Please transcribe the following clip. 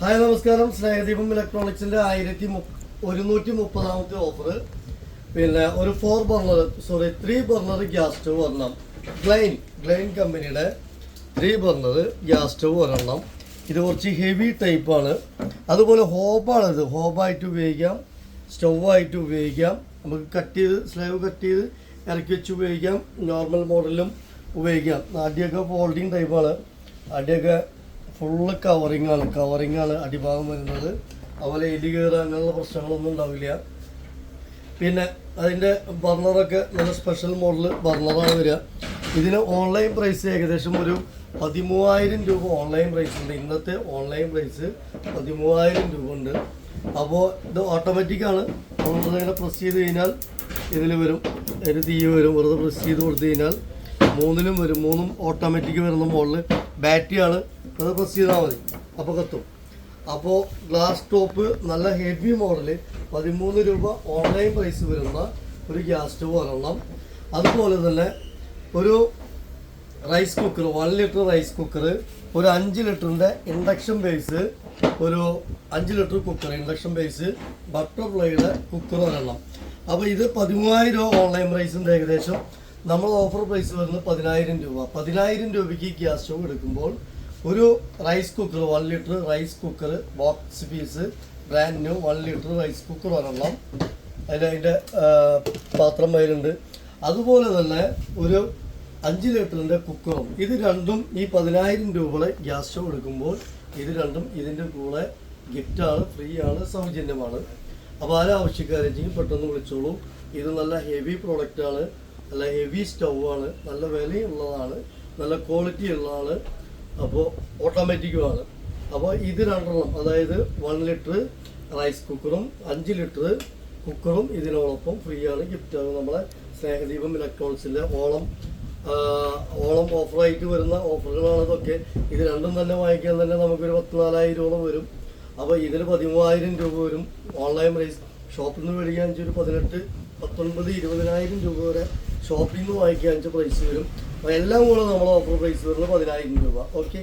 Hi നമസ്കാരം. സ്നേഹദീപം ഇലക്ട്രോണിക്സിന്റെ ആയിരത്തി ഒരുന്നൂറ്റി മുപ്പതാമത്തെ ഓഫർ പിന്നെ ഒരു four burner sorry three burner gas stove ഒരെണ്ണം. ഗ്ലൈൻ ഗ്ലൈൻ കമ്പനിയുടെ ത്രീ ബർണർ ഗ്യാസ് സ്റ്റവ് ഒരെണ്ണം. ഇത് കുറച്ച് ഹെവി ടൈപ്പാണ് അതുപോലെ ഹോബാണ് ഇത്. ഹോബായിട്ട് ഉപയോഗിക്കാം. സ്റ്റൗവായിട്ട് ഉപയോഗിക്കാം. നമുക്ക് കട്ട് ചെയ്ത് സ്ലൈവ് കട്ട് ചെയ്ത് ഇറക്കി വെച്ച് ഉപയോഗിക്കാം. നോർമൽ മോഡലും ഉപയോഗിക്കാം. ആദ്യമൊക്കെ ഫോൾഡിങ് ടൈപ്പാണ് ആദ്യമൊക്കെ ഫുള്ള് കവറിങ്ങാണ് കവറിങ്ങാണ് അടിഭാഗം വരുന്നത്. അതുപോലെ എലി കയറുക അങ്ങനെയുള്ള പ്രശ്നങ്ങളൊന്നും ഉണ്ടാവില്ല. പിന്നെ അതിന്റെ ബർണറൊക്കെ നല്ല സ്പെഷ്യൽ മോഡൽ ബർണറാണ് വരിക. ഇതിന് ഓൺലൈൻ പ്രൈസ് ഏകദേശം ഒരു പതിമൂവായിരം രൂപ ഓൺലൈൻ പ്രൈസ് ഉണ്ട്. ഇന്നത്തെ ഓൺലൈൻ പ്രൈസ് പതിമൂവായിരം രൂപ ഉണ്ട്. അപ്പോൾ ഇത് ഓട്ടോമാറ്റിക് ആണ്. നമ്മളിങ്ങനെ പ്രസ് ചെയ്ത് കഴിഞ്ഞാൽ ഇതിൽ വരും. ഒരു തീ വരും. വെറുതെ പ്രസ് ചെയ്ത് കൊടുത്തു കഴിഞ്ഞാൽ മൂന്നിലും വരും. മൂന്നും ഓട്ടോമാറ്റിക് വരുന്ന മോഡൽ ബാറ്ററിയാണ് അത് പ്രസ് ചെയ്താൽ മതി. അപ്പോൾ കത്തും. അപ്പോൾ ഗ്ലാസ് ടോപ്പ് നല്ല ഹെവി മോഡൽ പതിമൂന്ന് രൂപ ഓൺലൈൻ പ്രൈസ് വരുന്ന ഒരു ഗ്യാസ് സ്റ്റവ് ഒരെണ്ണം. അതുപോലെ തന്നെ ഒരു rice cooker one litre rice cooker ഒരു അഞ്ച് ലിറ്ററിന്റെ ഇൻഡക്ഷൻ ബേസ് ഒരു അഞ്ച് ലിറ്റർ കുക്കർ ഇൻഡക്ഷൻ ബേസ് ബട്ടർഫ്ലൈയുടെ കുക്കർ ഒരെണ്ണം. അപ്പോൾ ഇത് പതിമൂവായിരം രൂപ ഓൺലൈൻ പ്രൈസിന്റെ ഏകദേശം. നമ്മൾ ഓഫർ പ്രൈസ് വരുന്നത് പതിനായിരം രൂപ. പതിനായിരം രൂപയ്ക്ക് ഗ്യാസ് സ്റ്റവ് എടുക്കുമ്പോൾ ഒരു rice cooker one litre rice cooker box piece brand new one litre rice cooker ഒരെണ്ണം. അതിലതിന്റെ പാത്രം അതിലുണ്ട് അതുപോലെ തന്നെ ഒരു അഞ്ച് ലിറ്ററിന്റെ കുക്കറും ഇത് രണ്ടും ഈ പതിനായിരം രൂപയുടെ ഗ്യാസ് സ്റ്റവ് എടുക്കുമ്പോൾ ഇത് രണ്ടും ഇതിന്റെ കൂടെ ഗിഫ്റ്റാണ് ഫ്രീ ആണ് സൗജന്യമാണ്. അപ്പോൾ ആരും ആവശ്യക്കാരെങ്കിൽ പെട്ടെന്ന് വിളിച്ചോളൂ. ഇത് നല്ല ഹെവി പ്രോഡക്റ്റാണ് നല്ല ഹെവി സ്റ്റൗവാണ് നല്ല വിലയുള്ളതാണ് നല്ല ക്വാളിറ്റി ഉള്ളതാണ്. അപ്പോൾ ഓട്ടോമാറ്റിക്കുമാണ് അപ്പോൾ ഇത് രണ്ടെണ്ണം അതായത് വൺ ലിറ്റർ റൈസ് കുക്കറും അഞ്ച് ലിറ്റർ കുക്കറും ഇതിനോടൊപ്പം ഫ്രീ ആണ് ഗിഫ്റ്റാണ് നമ്മളെ സ്നേഹദീപം ഇലക്ട്രോണിക്സിന്റെ ഓളം ഓളം ഓണം ഓഫറായിട്ട് വരുന്ന ഓഫറുകളാണ് ഇതൊക്കെ. ഇത് രണ്ടും തന്നെ വാങ്ങിക്കാൻ തന്നെ നമുക്കൊരു പത്ത് നാലായിരം വരും. അപ്പോൾ ഇതിന് പതിമൂവായിരം രൂപ വരും. ഓൺലൈൻ പ്രൈസ് ഷോപ്പിൽ നിന്ന് മേടിക്കാൻ ഒരു പതിനെട്ട് പത്തൊൻപത് ഇരുപതിനായിരം രൂപ വരെ ഷോപ്പിൽ നിന്ന് വാങ്ങിക്കാൻ പ്രൈസ് വരും. അപ്പോൾ എല്ലാം കൂടെ നമ്മൾ ഓഫർ പ്രൈസ് വരുന്നത് പതിനായിരം രൂപ. ഓക്കെ